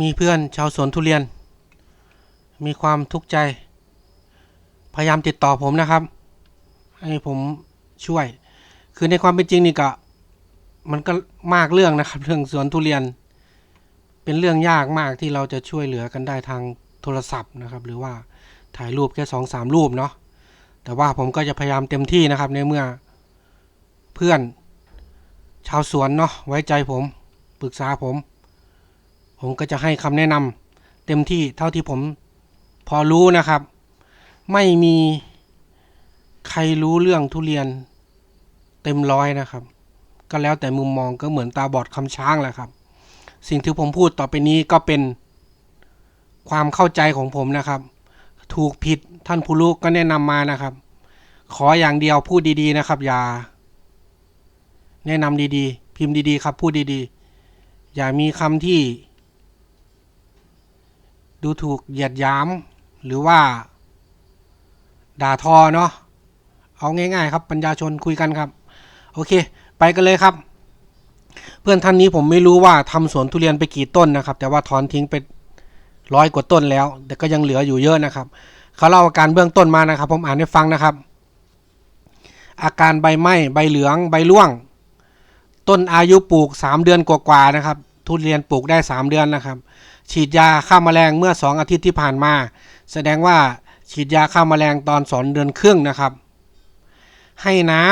มีเพื่อนชาวสวนทุเรียน มีความทุกข์ใจ พยายามติดต่อผมนะครับ ให้ผมช่วย คือในความเป็นจริงนี่ก็มันก็มากเรื่องนะครับ เรื่องสวนทุเรียน เป็นเรื่องยากมากที่เราจะช่วยเหลือกันได้ทางโทรศัพท์นะครับ หรือว่าถ่ายรูปแค่สองสามรูปเนาะแต่ว่าผมก็จะพยายามเต็มที่นะครับ ในเมื่อเพื่อนชาวสวนเนาะไว้ใจผมปรึกษาผม ผมก็จะให้คำแนะนำเต็มที่เท่าที่ผมพอรู้นะครับ ไม่มีใครรู้เรื่องทุเรียนเต็มร้อยนะครับ ก็แล้วแต่มุมมองก็เหมือนตาบอดคำช้างแหละครับ สิ่งที่ผมพูดต่อไปนี้ก็เป็นความเข้าใจของผมนะครับ ถูกผิดท่านผู้รู้ก็แนะนำมานะครับ ขออย่างเดียวพูดดีๆนะครับ อย่า แนะนำดีๆ พิมพ์ดีๆ ครับ พูดดีๆ อย่ามีคำที่ ดูถูกเหยียดหยาม หรือว่า ด่าทอเนาะเอาง่ายๆครับปัญญาชนคุยกันครับ โอเค ไปกันเลยครับ เพื่อนท่านนี้ผมไม่รู้ว่าทำสวนทุเรียนไปกี่ต้นนะครับ แต่ว่าถอนทิ้งไปร้อยกว่าต้นแล้ว แต่ก็ยังเหลืออยู่เยอะนะครับเขาเล่าอาการเบื้องต้นมานะครับ ผมอ่านให้ฟังนะครับ อาการใบไหม้ใบเหลืองใบร่วง ต้นอายุปลูก 3 เดือนกว่าๆนะครับ ทุเรียนปลูกได้ 3 เดือนนะครับ ฉีดยาฆ่าแมลงเมื่อ 2 อาทิตย์ที่ผ่านมา แสดงว่าฉีดยาฆ่าแมลงตอนสองเดือนครึ่งนะครับ ให้น้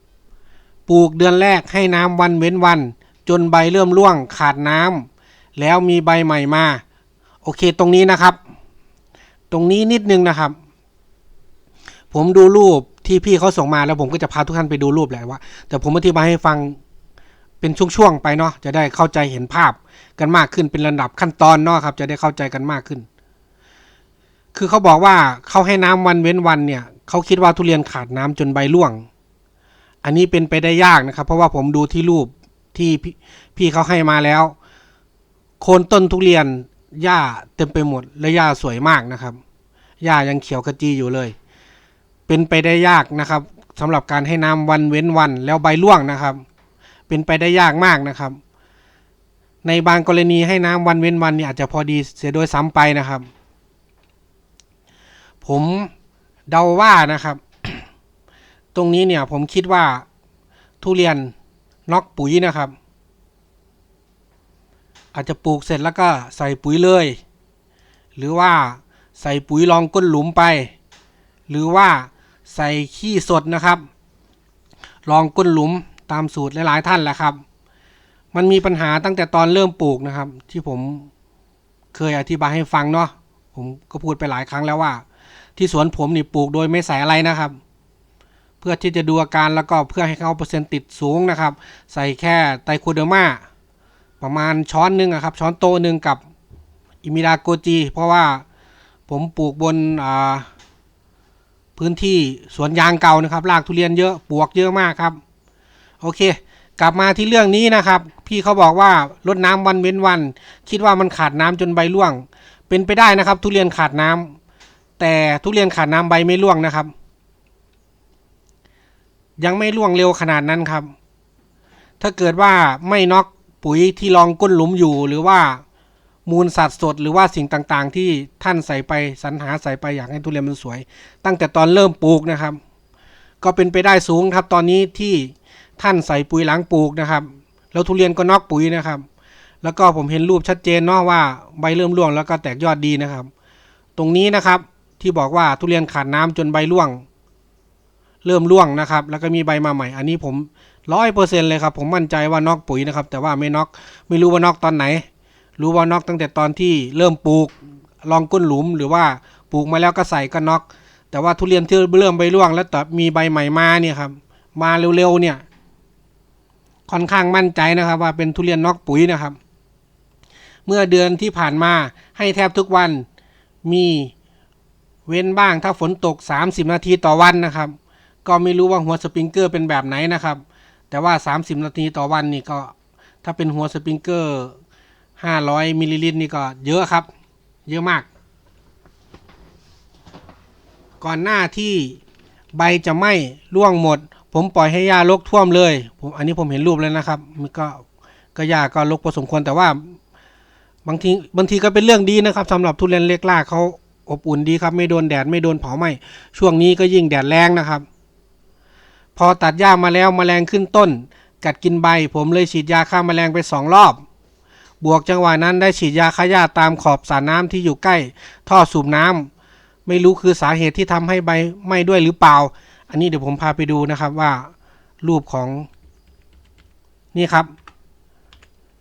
ำปลูกเดือนแรกให้น้ำวันเว้นวัน จนใบเริ่มร่วงขาดน้ำแล้วมีใบใหม่มา โอเคตรงนี้นะครับ ตรงนี้นิดนึงนะครับ ผมดูรูปที่พี่เขาส่งมาแล้วผมก็จะพาทุกท่านไปดูรูปแหละว่า แต่ผมอธิบายให้ฟัง เป็นช่วงๆไปเนาะจะได้เข้าใจเห็นภาพกันมากขึ้นเป็นระดับขั้นตอนเนาะครับจะได้เข้าใจกันมากขึ้น คือเขาบอกว่าเขาให้น้ำวันเว้นวันเนี่ยเขาคิดว่าทุเรียนขาดน้ำจนใบร่วง อันนี้เป็นไปได้ยากนะครับ เพราะว่าผมดูที่รูปที่พี่พี่เขาให้มาแล้ว โคนต้นทุเรียนหญ้าเต็มไปหมดและหญ้าสวยมากนะครับหญ้ายังเขียวขจีอยู่เลย เป็นไปได้ยากนะครับสำหรับการให้น้ำวันเว้นวันแล้วใบร่วงนะครับ เป็นไปได้ยากมากนะครับ ในบางกรณีให้น้ำวันเว้นวันเนี่ยอาจจะพอดีเสียโดยซ้ำไปนะครับ ผมเดาว่านะครับ ตรงนี้เนี่ยผมคิดว่าทุเรียนน็อกปุ๋ยนะครับ อาจจะปลูกเสร็จแล้วก็ใส่ปุ๋ยเลย หรือว่าใส่ปุ๋ยรองก้นหลุมไป หรือว่าใส่ขี้สดนะครับลองก้นหลุม ตามสูตรหลายๆท่านแหละครับ มันมีปัญหาตั้งแต่ตอนเริ่มปลูกนะครับ ที่ผมเคยอธิบายให้ฟังเนาะผมก็พูดไปหลายครั้งแล้วว่า ที่สวนผมนี่ปลูกโดยไม่ใส่อะไรนะครับ เพื่อที่จะดูอาการแล้วก็เพื่อให้เขาเปอร์เซ็นต์ติดสูงนะครับ ใส่แค่ไตรโคเดอร์มาประมาณช้อนหนึ่งครับ ช้อนโตหนึ่งกับอิมิดาโกจี เพราะว่าผมปลูกบนพื้นที่สวนยางเก่านะครับรากทุเรียนเยอะปลวกเยอะมากครับ โอเค กลับมาที่เรื่องนี้นะครับ พี่เขาบอกว่าลดน้ำวันเว้นวัน คิดว่ามันขาดน้ำจนใบร่วง เป็นไปได้นะครับ ทุเรียนขาดน้ำแต่ทุเรียนขาดน้ำใบไม่ร่วงนะครับ ยังไม่ร่วงเร็วขนาดนั้นครับ ถ้าเกิดว่าไม่น็อกปุ๋ยที่รองก้นหลุมอยู่หรือว่ามูลสัตว์สดหรือว่าสิ่งต่างๆ ที่ท่านใส่ไปสรรหาใส่ไปอยากให้ทุเรียนมันสวย ตั้งแต่ตอนเริ่มปลูกนะครับ ก็เป็นไปได้สูงครับตอนนี้ที่ ท่านใส่ปุ๋ยหลังปลูกนะครับ แล้วทุเรียนก็นอกปุ๋ยนะครับ แล้วก็ผมเห็นรูปชัดเจนเนาะว่าใบเริ่มร่วงแล้วก็แตกยอดดีนะครับ ตรงนี้นะครับที่บอกว่าทุเรียนขาดน้ำจนใบร่วง เริ่มร่วงนะครับ แล้วก็มีใบมาใหม่ อันนี้ผมร้อยเปอร์เซ็นต์เลยครับ ผมมั่นใจว่านอกปุ๋ยนะครับ แต่ว่าไม่นอกไม่รู้ว่านอกตอนไหน รู้ว่านอกตั้งแต่ตอนที่เริ่มปลูกลองก้นหลุมหรือว่าปลูกมาแล้วก็ใส่ก็นอก แต่ว่าทุเรียนที่เริ่มใบร่วง แล้วแต่มีใบใหม่มาเนี่ยครับมาเร็วๆเนี่ย ค่อนข้างมั่นใจนะครับ ว่าเป็นทุเรียนนอกปุ๋ยนะครับ เมื่อเดือนที่ผ่านมาให้แทบทุกวันมีเว้นบ้างถ้าฝนตก 30 นาทีต่อวันนะครับ ก็ไม่รู้ว่าหัวสปริงเกอร์เป็นแบบไหนนะครับ แต่ว่า 30 นาทีต่อวันนี่ก็ถ้าเป็นหัวสปริงเกอร์ 500 มิลลิลิตรนี่ก็เยอะครับ เยอะมาก ก่อนหน้าที่ใบจะไหม้ร่วงหมด ผมปล่อยให้หญ้ารกท่วมเลย ผมอันนี้ผมเห็นรูปแล้วนะครับ มันก็ก็หญ้าก็รกพอสมควรแต่ว่า บางทีบางทีก็เป็นเรื่องดีนะครับสำหรับทุเรียนเล็กล่าเขาอบอุ่นดีครับ ไม่โดนแดดไม่โดนเผาไหม้ช่วงนี้ก็ยิ่งแดดแรงนะครับ พอตัดหญ้ามาแล้วมแมลงขึ้นต้น กัดกินใบ ผมเลยฉีดยาฆ่าแมลงไปสองรอบ บวกจังหวะนั้นได้ฉีดยาฆ่าหญ้าตามขอบสระน้ำที่อยู่ใกล้ ท่อสูบน้ำไม่รู้คือสาเหตุที่ทำให้ใบไหม้ด้วยหรือเปล่า อันนี้เดี๋ยวผมพาไปดูนะครับว่ารูปของนี่ครับ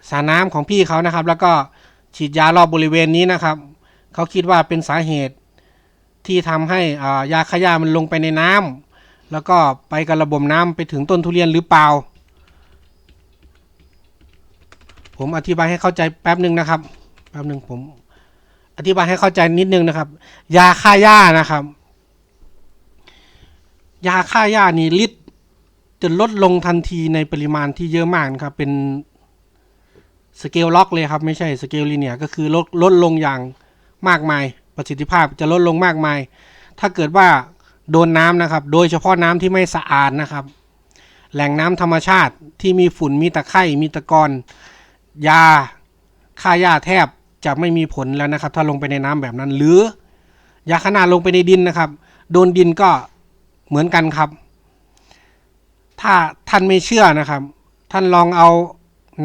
สรน้ำของพี่เขานะครับ แล้วก็ฉีดยารอบบริเวณนี้นะครับ เขาคิดว่าเป็นสาเหตุที่ทำให้ยาฆ่าหญ้ามันลงไปในน้ำแล้วก็ไปกับระบบน้ำไปถึงต้นทุเรียนหรือเปล่า ผมอธิบายให้เข้าใจแป๊บหนึ่งนะครับแป๊บหนึ่งผม อธิบายให้เข้าใจนิดนึงนะครับ ยาฆ่าหญ้านะครับ ยาฆ่าหญ้านี่ฤทธิ์จะลดลงทันทีในปริมาณที่เยอะมากนะครับ เป็นสเกลล็อกเลยครับ ไม่ใช่สเกลลีเนียก็คือลดลดลงอย่างมากมาย ประสิทธิภาพจะลดลงมากมาย ถ้าเกิดว่าโดนน้ำนะครับ โดยเฉพาะน้ำที่ไม่สะอาดนะครับ แหล่งน้ำธรรมชาติที่มีฝุ่นมีตะไคร่มีตะกอนยาฆ่าหญ้าแทบจะไม่มีผลแล้วนะครับ ถ้าลงไปในน้ำแบบนั้น หรือยาขนาดลงไปในดินนะครับ โดนดินก็ เหมือนกันครับ ถ้าท่านไม่เชื่อนะครับ ท่านลองเอา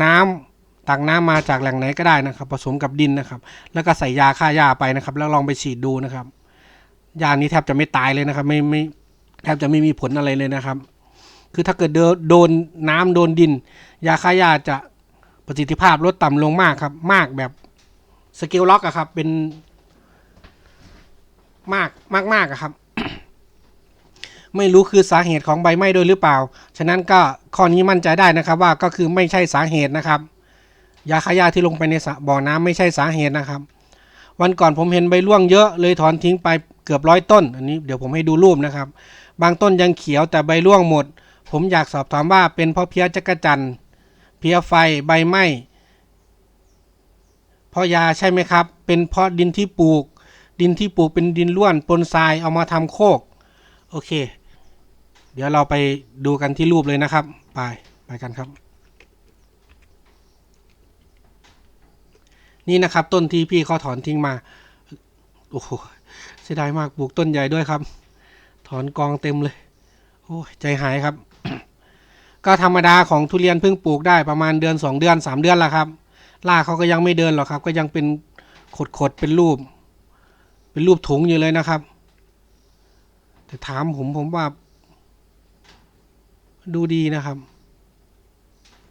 น้ำตักน้ำมาจากแหล่งไหนก็ได้นะครับ ผสมกับดินนะครับ แล้วก็ใส่ยาฆ่าหญ้าไปนะครับ แล้วลองไปฉีดดูนะครับยานี้แทบจะไม่ตายเลยนะครับ ไม่ไม่แทบจะไม่มีผลอะไรเลยนะครับ คือถ้าเกิดโดนนน้ำโดนดิน ยาฆ่าหญ้าจะประสิทธิภาพลดต่ำลงมากครับ มากแบบสเกลล็อกอะครับ เป็นมากมากมากอะครับ ไม่รู้คือสาเหตุของใบไหม้ด้วยหรือเปล่า ฉะนั้นก็ข้อนี้มั่นใจได้นะครับว่าก็คือไม่ใช่สาเหตุนะครับ ยาฆ่าหญ้าที่ลงไปในบ่อน้ำไม่ใช่สาเหตุนะครับ วันก่อนผมเห็นใบร่วงเยอะเลยถอนทิ้งไปเกือบร้อยต้น อันนี้เดี๋ยวผมให้ดูรูปนะครับ บางต้นยังเขียวแต่ใบร่วงหมด ผมอยากสอบถามว่าเป็นเพราะเพี้ยจักจันเพี้ยไฟใบไหม้เพราะยาใช่ไหมครับ เป็นเพราะดินที่ปลูก ดินที่ปลูกเป็นดินร่วนปนทรายเอามาทำโคก โอเค เดี๋ยวเราไปดูกันที่รูปเลยนะครับ ไป ไปกันครับ นี่นะครับต้นที่พี่เขาถอนทิ้งมา โอ้โหเสียดายมากปลูกต้นใหญ่ด้วยครับ ถอนกองเต็มเลย โอ้ใจหายครับ ก็ธรรมดาของทุเรียนเพิ่งปลูกได้ประมาณเดือนสองเดือนสามเดือนละครับรากเขาก็ยังไม่เดินหรอกครับ ก็ยังเป็นขดๆเป็นรูป เป็นรูปถุงอยู่เลยนะครับ แต่ถามผมผมว่า ดูดีนะครับ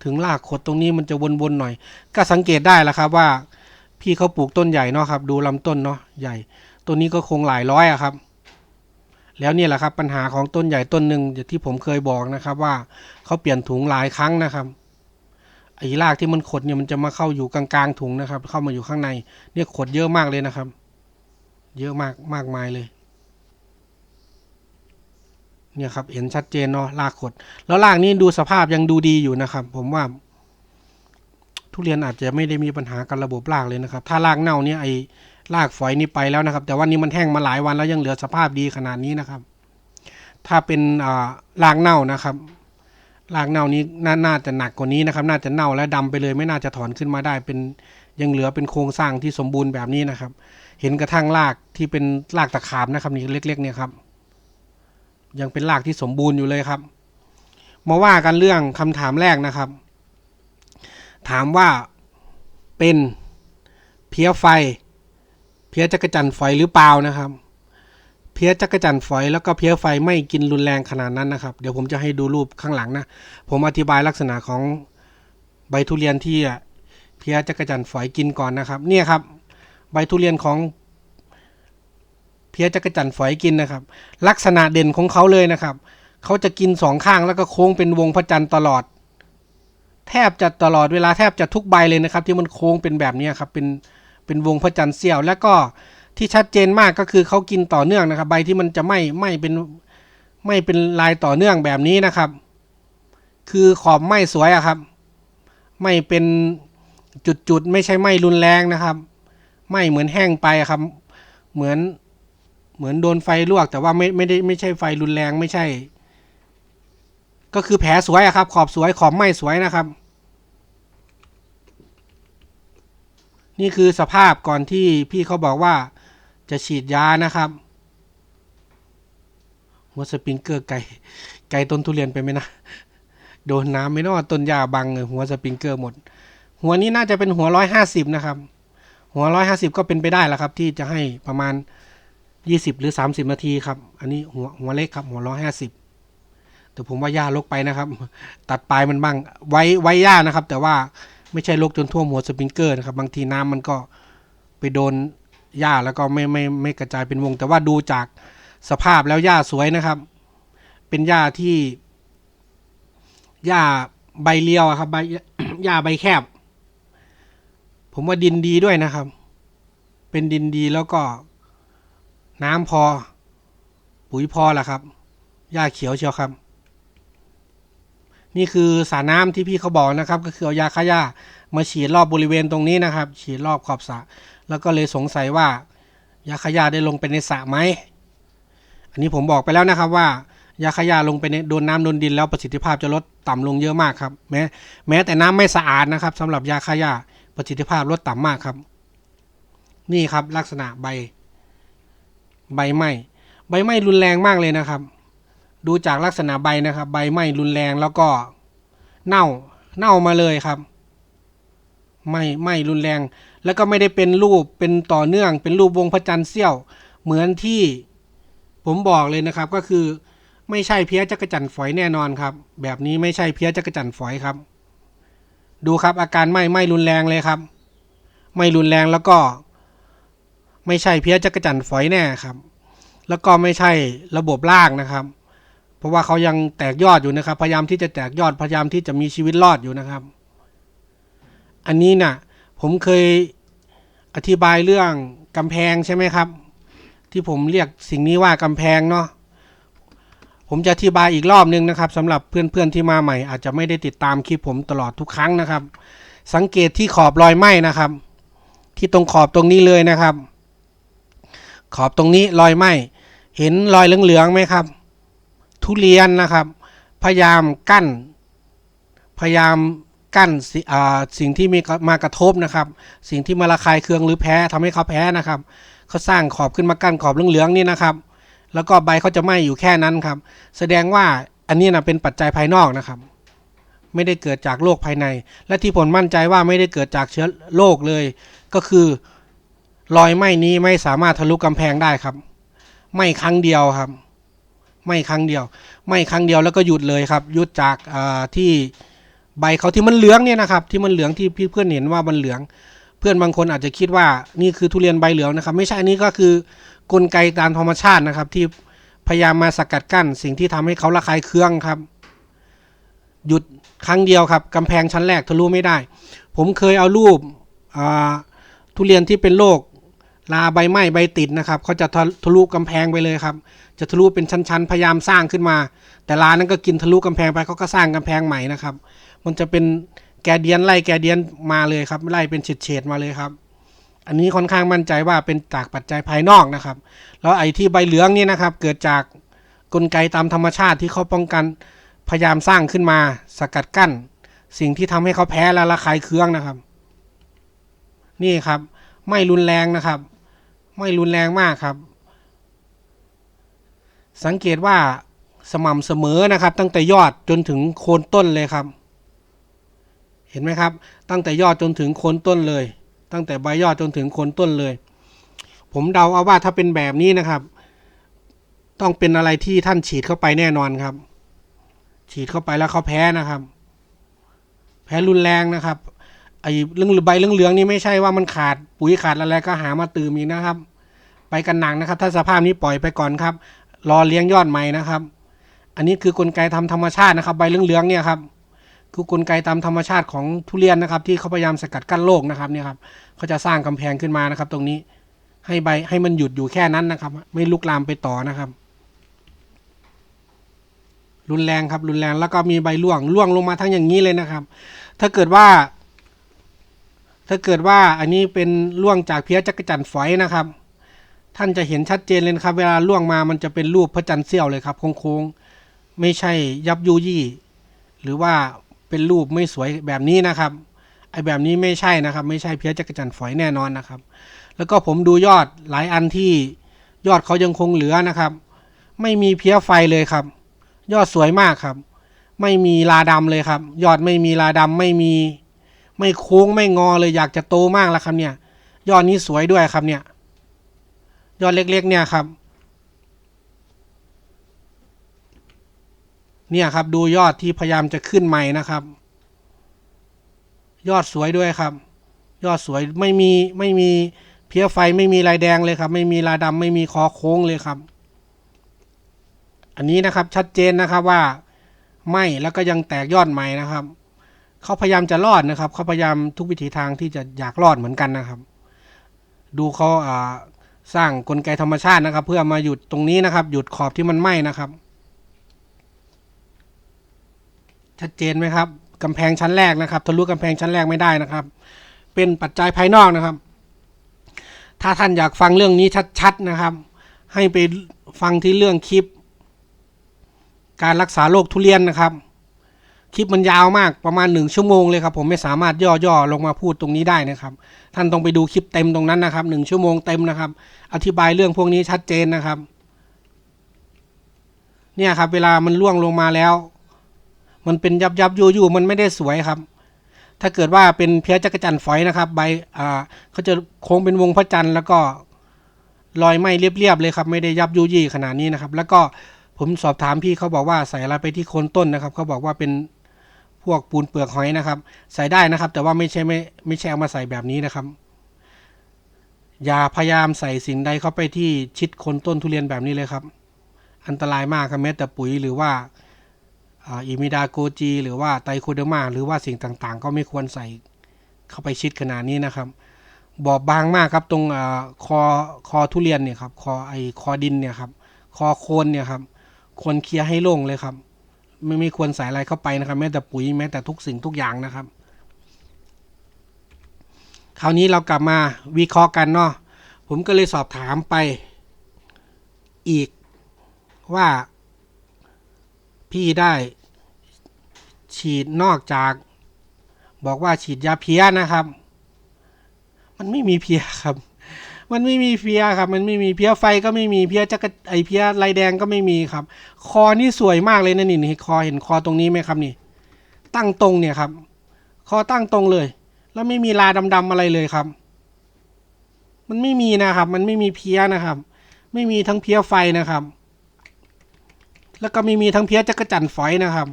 ถึงรากขดตรงนี้มันจะวนๆหน่อย ก็สังเกตได้แล้วครับว่า พี่เขาปลูกต้นใหญ่เนาะครับ ดูลำต้นเนาะใหญ่ต้นนี้ก็คงหลายร้อยอะครับ แล้วนี่แหละครับ ปัญหาของต้นใหญ่ต้นหนึ่งอย่างที่ผมเคยบอกนะครับ ว่าเขาเปลี่ยนถุงหลายครั้งนะครับไอ้รากที่มันขดเนี่ยมันจะมาเข้าอยู่กลางๆถุงนะครับ เข้ามาอยู่ข้างใน เนี่ยขดเยอะมากเลยนะครับ เยอะมากมากมายเลย เนี่ยครับ เห็นชัดเจนเนาะรากขด แล้วรากนี้ดูสภาพยังดูดีอยู่นะครับ ผมว่า ทุเรียนอาจจะไม่ได้มีปัญหากับระบบรากเลยนะครับ ถ้ารากเน่าเนี่ยไอ้รากฝอยนี่ไปแล้วนะครับ แต่ว่านี่มันแห้งมาหลายวันแล้วยังเหลือสภาพดีขนาดนี้นะครับ ถ้าเป็นอ่ากเน่านะครับรากเน่านี้นาน่าจะหนักกว่านี้นะครับ น่าจะเน่าและดำไปเลย ไม่น่าจะถอนขึ้นมาได้ เป็นยังเหลือเป็นโครงสร้างที่สมบูรณ์แบบนี้นะครับ เห็นกระทั่งรากที่เป็นรากตะขาบนะครับนี่เล็ก ๆ เนี่ยครับ ยังเป็นรากที่สมบูรณ์อยู่เลยครับ มาว่ากันเรื่องคำถามแรกนะครับ ถามว่าเป็นเพี้ยไฟ เพี้ยจักรจันฝอยหรือเปล่านะครับ เพี้ยจักรจันฝอยแล้วก็เพี้ยไฟไม่กินรุนแรงขนาดนั้นนะครับ เดี๋ยวผมจะให้ดูรูปข้างหลังนะ ผมอธิบายลักษณะของใบทุเรียนที่เพี้ยจักรจันฝอยกินก่อนนะครับ เนี่ยครับ ใบทุเรียนของ พี้ยจักรจันฝอยกินนะครับ ลักษณะเด่นของเขาเลยนะครับ เขาจะกินสองข้างแล้วก็โค้งเป็นวงพระจันทร์ตลอด แทบจะตลอดเวลาแทบจะทุกใบเลยนะครับ ที่มันโค้งเป็นแบบนี้ครับเป็นเป็นวงพระจันทร์เสี้ยว แล้วก็ที่ชัดเจนมากก็คือเขากินต่อเนื่องนะครับ ใบที่มันจะไม่ไม่เป็นไม่เป็นลายต่อเนื่องแบบนี้นะครับ คือขอบไม่สวยอะครับ ไม่เป็นจุดๆไม่ใช่ไม่รุนแรงนะครับ ไม่เหมือนแห้งไปครับ เหมือน เหมือนโดนไฟลวก แต่ว่าไม่ไม่ได้ไม่ใช่ไฟรุนแรงไม่ใช่ ก็คือแผลสวยอะครับ ขอบสวยขอบไม่สวยนะครับ นี่คือสภาพก่อนที่พี่เขาบอกว่าจะฉีดยานะครับหัวสปริงเกอร์ไก่ไก่ต้นทุเรียนไปไหมนะโดนน้ำไม่นอต้นหญ้าบังเลยหัวสปริงเกอร์หมด หัวนี้น่าจะเป็นหัวร้อยห้าสิบนะครับ หัวร้อยห้าสิบก็เป็นไปได้แล้วครับ ที่จะให้ประมาณ ยี่สิบหรือสามสิบนาทีครับ อันนี้หัวหัวเล็กครับ หัวร้อยห้าสิบแต่ผมว่าหญ้าลกไปนะครับ ตัดปลายมันบ้างไว้ไว้หญ้านะครับ แต่ว่าไม่ใช่ลกจนท่วมหัวสปริงเกอร์นะครับ บางทีน้ำมันก็ไปโดนหญ้าแล้วก็ไม่ไม่ไม่กระจายเป็นวง แต่ว่าดูจากสภาพแล้วหญ้าสวยนะครับ เป็นหญ้าที่หญ้าใบเรียวครับใบหญ้าใบแคบ ผมว่าดินดีด้วยนะครับ เป็นดินดีแล้วก็ น้ำพอ ปุ๋ยพอแหละครับ หญ้าเขียวเชียวครับ นี่คือสรน้ำที่พี่เขาบอกนะครับ ก็คือเอายาฆ่าหญ้ามาฉีดรอบบริเวณตรงนี้นะครับ ฉีดรอบขอบสระแล้วก็เลยสงสัยว่ายาฆ่าหญ้าได้ลงไปในสระไหมอันนี้ผมบอกไปแล้วนะครับว่ายาฆ่าหญ้าลงไปในโดนน้ำโดนดินแล้วประสิทธิภาพจะลดต่ำลงเยอะมากครับ แม้แม้แต่น้ำไม่สะอาดนะครับสำหรับยาฆ่าหญ้าประสิทธิภาพลดต่ำมากครับ นี่ครับลักษณะใบ ใบไหม้ใบไหม้รุนแรงมากเลยนะครับ ดูจากลักษณะใบนะครับ ใบไหม้รุนแรงแล้วก็เน่าเน่ามาเลยครับไหม้ไหม้รุนแรง แล้วก็ไม่ได้เป็นรูปเป็นต่อเนื่อง เป็นรูปวงพระจันทร์เสี้ยว เหมือนที่ผมบอกเลยนะครับก็คือไม่ใช่เพี้ยจักรจันทร์ฝอยแน่นอนครับ แบบนี้ไม่ใช่เพี้ยจักรจันทร์ฝอยครับ ดูครับอาการไหม้ไหม้รุนแรงเลยครับ ไม้รุนแรงแล้วก็ ไม่ใช่เพี้ยจักรจันทร์ฝอยแน่ครับ แล้วก็ไม่ใช่ระบบรากนะครับ เพราะว่าเขายังแตกยอดอยู่นะครับ พยายามที่จะแตกยอดพยายามที่จะมีชีวิตรอดอยู่นะครับ อันนี้น่ะผมเคยอธิบายเรื่องกำแพงใช่ไหมครับ ที่ผมเรียกสิ่งนี้ว่ากำแพงเนาะผมจะอธิบายอีกรอบนึงนะครับสำหรับเพื่อนๆที่มาใหม่ อาจจะไม่ได้ติดตามคลิปผมตลอดทุกครั้งนะครับ สังเกตที่ขอบรอยไหม้นะครับ ที่ตรงขอบตรงนี้เลยนะครับ ขอบตรงนี้รอยไหมเห็นรอยเหลืองๆไหมครับ ทุเรียนนะครับ พยายามกั้น พยายามกั้นสิอ่าสิ่งที่มีมากระทบนะครับ สิ่งที่มาระคายเคืองหรือแพ้ทำให้เขาแพ้นะครับเขาสร้างขอบขึ้นมากั้นขอบเหลืองๆนี่นะครับ แล้วก็ใบเขาจะไหม้อยู่แค่นั้นครับ แสดงว่าอันนี้นะเป็นปัจจัยภายนอกนะครับไม่ได้เกิดจากโรคภายใน และที่ผลมั่นใจว่าไม่ได้เกิดจากเชื้อโรคเลย ก็คือ รอยไหม้นี้ไม่สามารถทะลุกำแพงได้ครับ ไหม้ครั้งเดียวครับ ไหม้ครั้งเดียว ไหม้ครั้งเดียวแล้วก็หยุดเลยครับ หยุดจากที่ใบเขาที่มันเหลืองเนี่ยนะครับ ที่มันเหลืองที่พี่เพื่อนเห็นว่ามันเหลือง เพื่อนบางคนอาจจะคิดว่านี่คือทุเรียนใบเหลืองนะครับ ไม่ใช่อันนี้ก็คือกลไกตามธรรมชาตินะครับ ที่พยายามมาสกัดกั้น สิ่งที่ทำให้เขาระคายเคืองครับ หยุดครั้งเดียวครับกำแพงชั้นแรกทะลุไม่ได้ ผมเคยเอารูปทุเรียนที่เป็นโรค ลาใบไหม้ใบติดนะครับเขาจะทะทะลุกำแพงไปเลยครับ จะทะลุเป็นชั้นๆ พยายามสร้างขึ้นมา แต่ลานั้นก็กินทะลุกำแพงไปเขาก็สร้างกำแพงใหม่นะครับ มันจะเป็นแกเดียนไล่แกเดียนมาเลยครับไล่เป็นเฉดๆมาเลยครับ อันนี้ค่อนข้างมั่นใจว่าเป็นจากปัจจัยภายนอกนะครับ แล้วไอ้ที่ใบเหลืองนี่นะครับ เกิดจากกลไกตามธรรมชาติที่เขาป้องกันพยายามสร้างขึ้นมาสกัดกั้น สิ่งที่ทำให้เขาแพ้และระคายเคืองนะครับ นี่ครับ ไม่รุนแรงนะครับ ไม่รุนแรงมากครับ สังเกตว่าสม่ำเสมอนะครับ ตั้งแต่ยอดจนถึงโคนต้นเลยครับ เห็นไหมครับ ตั้งแต่ยอดจนถึงโคนต้นเลย ตั้งแต่ใบยอดจนถึงโคนต้นเลย ผมเดาเอาว่าถ้าเป็นแบบนี้นะครับ ต้องเป็นอะไรที่ท่านฉีดเข้าไปแน่นอนครับ ฉีดเข้าไปแล้วเขาแพ้นะครับ แพ้รุนแรงนะครับ ไอ้เรื่องใบเรื่องเหลืองๆนี่ไม่ใช่ว่ามันขาดปุ๋ยขาดอะไรก็หามาเติมอีกนะครับ ไปกันหนังนะครับ ถ้าสภาพนี้ปล่อยไปก่อนครับ รอเลี้ยงยอดใหม่นะครับ อันนี้คือกลไกทำธรรมชาตินะครับ ใบเหลืองๆเนี่ยครับ คือกลไกตามธรรมชาติของทุเรียนนะครับ ที่เขาพยายามสกัดกั้นโรคนะครับเนี่ยครับเขาจะสร้างกำแพงขึ้นมานะครับ ตรงนี้ให้ใบให้มันหยุดอยู่แค่นั้นนะครับ ไม่ลุกลามไปต่อนะครับ รุนแรงครับรุนแรงแล้วก็มีใบร่วงร่วงลงมาทั้งอย่างนี้เลยนะครับ ถ้าเกิดว่า ถ้าเกิดว่าอันนี้เป็นร่วงจากเพี้ยจักรจันทร์ฝอยนะครับ ท่านจะเห็นชัดเจนเลยครับ เวลาร่วงมามันจะเป็นรูปพระจันทร์เสี้ยวเลยครับโค้งๆไม่ใช่ยับยุยี่ หรือว่าเป็นรูปไม่สวยแบบนี้นะครับไอแบบนี้ไม่ใช่นะครับ ไม่ใช่เพี้ยจักรจันทร์ฝอยแน่นอนนะครับ แล้วก็ผมดูยอดหลายอันที่ยอดเขายังคงเหลือนะครับ ไม่มีเพี้ยไฟเลยครับ ยอดสวยมากครับ ไม่มีลาดำเลยครับ ยอดไม่มีลาดำไม่มี ไม่โค้งไม่งอเลยอยากจะโตมากแล้วครับเนี่ย ยอดนี้สวยด้วยครับเนี่ย ยอดเล็กๆเนี่ยครับ เนี่ยครับดูยอดที่พยายามจะขึ้นใหม่นะครับ ยอดสวยด้วยครับ ยอดสวยไม่มีไม่มีเพี้ยไฟไม่มีลายแดงเลยครับ ไม่มีลายดำไม่มีคอโค้งเลยครับ อันนี้นะครับชัดเจนนะครับว่าไหมแล้วก็ยังแตกยอดใหม่นะครับ เขาพยายามจะรอดนะครับ เขาพยายามทุกวิถีทางที่จะอยากรอดเหมือนกันนะครับ ดูเขาอ่าสร้างกลไกธรรมชาตินะครับ เพื่อมาหยุดตรงนี้นะครับ หยุดขอบที่มันไหม้นะครับ ชัดเจนไหมครับกำแพงชั้นแรกนะครับทะลุกำแพงชั้นแรกไม่ได้นะครับ เป็นปัจจัยภายนอกนะครับ ถ้าท่านอยากฟังเรื่องนี้ชัดๆนะครับ ให้ไปฟังที่เรื่องคลิป การรักษาโรคทุเรียนนะครับ คลิปมันยาวมากประมาณหนึ่งชั่วโมงเลยครับ ผมไม่สามารถย่อๆลงมาพูดตรงนี้ได้นะครับ ท่านต้องไปดูคลิปเต็มตรงนั้นนะครับหนึ่งชั่วโมงเต็มนะครับ อธิบายเรื่องพวกนี้ชัดเจนนะครับ เนี่ยครับ เวลามันล่วงลงมาแล้ว มันเป็นยับยับยูยูมันไม่ได้สวยครับ ถ้าเกิดว่าเป็นเพี้ยจักรจันทร์ฝอยนะครับ ใบอ่าเขาจะโค้งเป็นวงพระจันทร์แล้วก็รอยไหมเรียบๆเลยครับ ไม่ได้ยับยุยี่ขนาดนี้นะครับ แล้วก็ผมสอบถามพี่เขาบอกว่าใส่อะไรไปที่โคนต้นนะครับ เขาบอกว่าเป็น วกปูนเปลือกหอยนะครับ ใส่ได้นะครับ แต่ว่าไม่ใช่ไม่ไม่ใช่เอามาใส่แบบนี้นะครับ อย่าพยายามใส่สิ่งใดเข้าไปที่ชิดโคนต้นทุเรียนแบบนี้เลยครับ อันตรายมากครับแม้แต่ปุ๋ยหรือว่าอิมิดาโกจี หรือว่าไตโคเดอร์มา หรือว่าสิ่งต่างๆ ก็ไม่ควรใส่เข้าไปชิดขนาดนี้นะครับบอบบางมากครับตรงอคอคอทุเรียนเนี่ยครับคอไอคอดินเนี่ยครับคอโคนเนี่ยครับควรเคลียร์ให้โล่งเลยครับ ไม่ไม่ควรใส่อะไรเข้าไปนะครับแม้แต่ปุ๋ยแม้แต่ทุกสิ่งทุกอย่างนะครับ คราวนี้เรากลับมาวิเคราะห์กันเนาะผมก็เลยสอบถามไปอีกว่าพี่ได้ฉีดนอกจาก บอกว่าฉีดยาเพี้ยนะครับ มันไม่มีเพี้ยครับ มันไม่มีเพี้ยครับ มันไม่มีเพี้ยไฟก็ไม่มีเพี้ยจักรไอเพี้ยลายแดงก็ไม่มีครับ คอนี่สวยมากเลยนะนี่นี่คอเห็นคอตรงนี้ไหมครับนี่ ตั้งตรงเนี่ยครับ คอตั้งตรงเลย แล้วไม่มีลาดำๆอะไรเลยครับ มันไม่มีนะครับ มันไม่มีเพี้ยนะครับ ไม่มีทั้งเพี้ยไฟนะครับ แล้วก็ไม่มีทั้งเพี้ยจักรจันทร์ฝอยนะครับ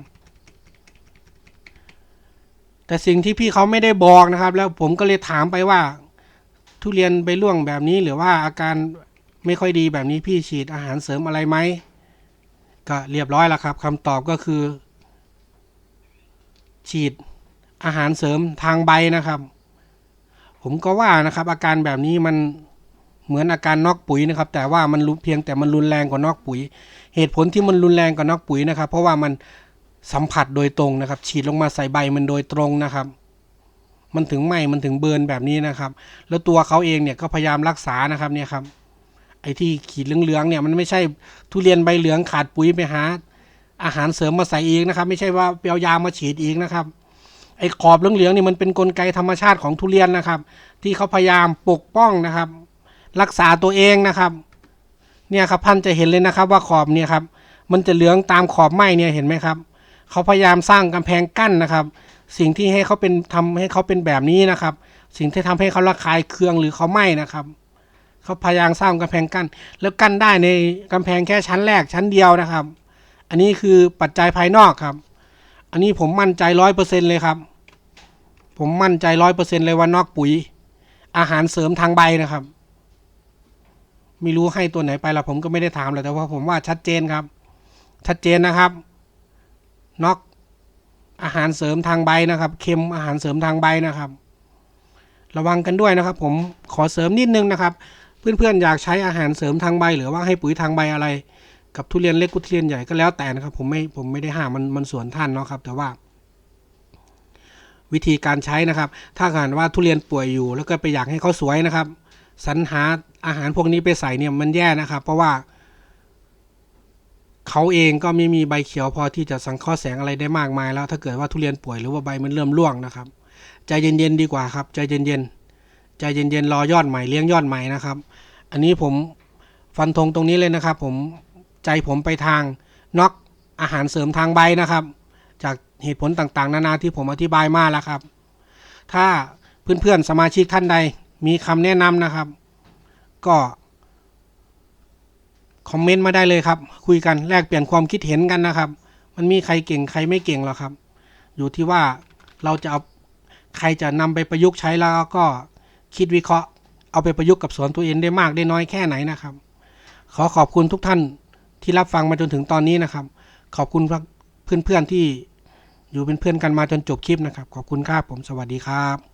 แต่สิ่งที่พี่เขาไม่ได้บอกนะครับ แล้วผมก็เลยถามไปว่า ทุเรียนไปร่วงแบบนี้หรือว่าอาการไม่ค่อยดีแบบนี้พี่ฉีดอาหารเสริมอะไรไหมก็เรียบร้อยแล้วครับคำตอบก็คือ ฉีดอาหารเสริมทางใบนะครับ ผมก็ว่านะครับ อาการแบบนี้มันเหมือนอาการนอกปุ๋ยนะครับ แต่ว่ามันรุเพียงแต่มันรุนแรงกว่านอกปุ๋ย เหตุผลที่มันรุนแรงกว่านอกปุ๋ยนะครับ เพราะว่ามันสัมผัสโดยตรงนะครับ ฉีดลงมาใส่ใบมันโดยตรงนะครับ มันถึงไหมมันถึงเบิร์นแบบนี้นะครับ แล้วตัวเขาเองเนี่ยก็พยายามรักษานะครับเนี่ยครับ ไอ้ที่ขีดเหลืองๆเนี่ยมันไม่ใช่ทุเรียนใบเหลืองขาดปุ๋ยไปหา อาหารเสริมมาใส่เองนะครับ ไม่ใช่ว่าเปียวยามาฉีดเองนะครับ ไอ้ขอบเหลืองๆนี่มันเป็นนกลไกธรรมชาติของทุเรียนนะครับ ที่เขาพยายามปกป้องนะครับ รักษาตัวเองนะครับ เนี่ยครับท่านจะเห็นเลยนะครับว่าขอบเนี่ยครับมันจะเหลืองตามขอบไหม้เนี่ยเห็นไหมครับ เขาพยายามสร้างกำแพงกั้นนะครับ สิ่งที่ให้เขาเป็นทำให้เขาเป็นแบบนี้นะครับ สิ่งที่ทำให้เขาระคายเคืองหรือเขาไหม้นะครับเขาพยายามสร้างกำแพงกั้น แล้วกั้นได้ในกำแพงแค่ชั้นแรกชั้นเดียวนะครับ อันนี้คือปัจจัยภายนอกครับ อันนี้ผมมั่นใจร้อยเปอร์เซ็นเลยครับ ผมมั่นใจร้อยเปอร์เซ็นเลยว่านอกปุ๋ย อาหารเสริมทางใบนะครับ ไม่รู้ให้ตัวไหนไปละผมก็ไม่ได้ถามเลยแต่ว่าผมว่าชัดเจนครับ ชัดเจนนะครับ น็อกอาหารเสริมทางใบนะครับ เค็มอาหารเสริมทางใบนะครับ ระวังกันด้วยนะครับ ผมขอเสริมนิดนึงนะครับ เพื่อนๆอยากใช้อาหารเสริมทางใบ หรือว่าให้ปุ๋ยทางใบอะไร กับทุเรียนเล็กกุทุเรียนใหญ่ก็แล้วแต่นะครับ ผมไม่ผมไม่ได้ห้ามมันมันส่วนท่านเนาะครับ แต่ว่า วิธีการใช้นะครับ ถ้าหากว่าทุเรียนป่วยอยู่ แล้วก็ไปอยากให้เขาสวยนะครับสรรหาอาหารพวกนี้ไปใส่เนี่ยมันแย่นะครับ เพราะว่า เขาเองก็ไม่มีใบเขียวพอที่จะสังเคราะห์แสงอะไรได้มากมาย แล้วถ้าเกิดว่าทุเรียนป่วยหรือว่าใบมันเริ่มร่วงนะครับ ใจเย็นๆดีกว่าครับ ใจเย็นๆใจเย็นๆรอยอดใหม่เลี้ยงยอดใหม่นะครับ อันนี้ผมฟันธงตรงนี้เลยนะครับ ผมใจผมไปทางน็อกอาหารเสริมทางใบนะครับ จากเหตุผลต่างๆ นานาที่ผมอธิบายมาแล้วครับ ถ้าเพื่อนๆสมาชิกท่านใดมีคำแนะนำนะครับ ก็ คอมเมนต์มาได้เลยครับ คุยกันแลกเปลี่ยนความคิดเห็นกันนะครับ มันมีใครเก่งใครไม่เก่งหรอกครับ อยู่ที่ว่าเราจะเอาใครจะนำไปประยุกต์ใช้แล้วก็คิดวิเคราะห์ เอาไปประยุกต์กับสวนตัวเองได้มากได้น้อยแค่ไหนนะครับ ขอขอบคุณทุกท่านที่รับฟังมาจนถึงตอนนี้นะครับ ขอบคุณเพื่อนๆที่อยู่เป็นเพื่อนกันมาจนจบคลิปนะครับ ขอบคุณครับผมสวัสดีครับ